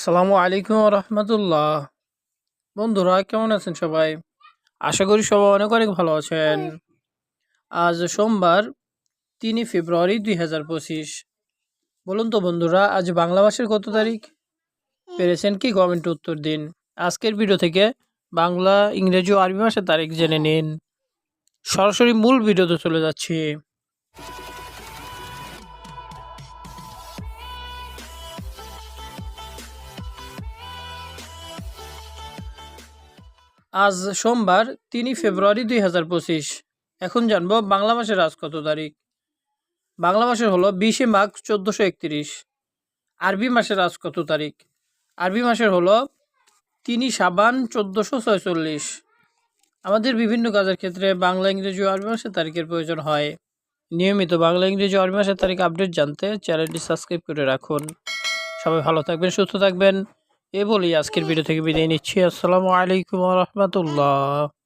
আসসালামু আলাইকুম রহমতুল্লাহ। বন্ধুরা কেমন আছেন সবাই? আশা করি সবাই অনেক অনেক ভালো আছেন। আজ সোমবার তিনই ফেব্রুয়ারি দুই হাজার পঁচিশ। বলুন তো বন্ধুরা আজ বাংলা মাসের কত তারিখ? পেরেছেন কি কমেন্টে উত্তর দিন। আজকের ভিডিও থেকে বাংলা ইংরেজি ও আরবি মাসের তারিখ জেনে নিন। সরাসরি মূল ভিডিওতে চলে যাচ্ছি। আজ সোমবার তিনই ফেব্রুয়ারি দুই হাজার পঁচিশ। এখন জানব বাংলা মাসের আজ কত তারিখ। বাংলা মাসের হলো বিশে মাঘ চোদ্দোশো একত্রিশ। আরবি মাসের আজ কত তারিখ। আরবি মাসের হলো তিনি সাবান চোদ্দোশো ছয়চল্লিশ। আমাদের বিভিন্ন কাজের ক্ষেত্রে বাংলা ইংরেজি আরবি মাসের তারিখের প্রয়োজন হয়। নিয়মিত বাংলা ইংরেজি আরবি মাসের তারিখ আপডেট জানতে চ্যানেলটি সাবস্ক্রাইব করে রাখুন। সবাই ভালো থাকবেন সুস্থ থাকবেন। এ বলি আজকের ভিডিও থেকে বিদায় নিচ্ছি। আসসালামু আলাইকুম রহমতুল্লাহ।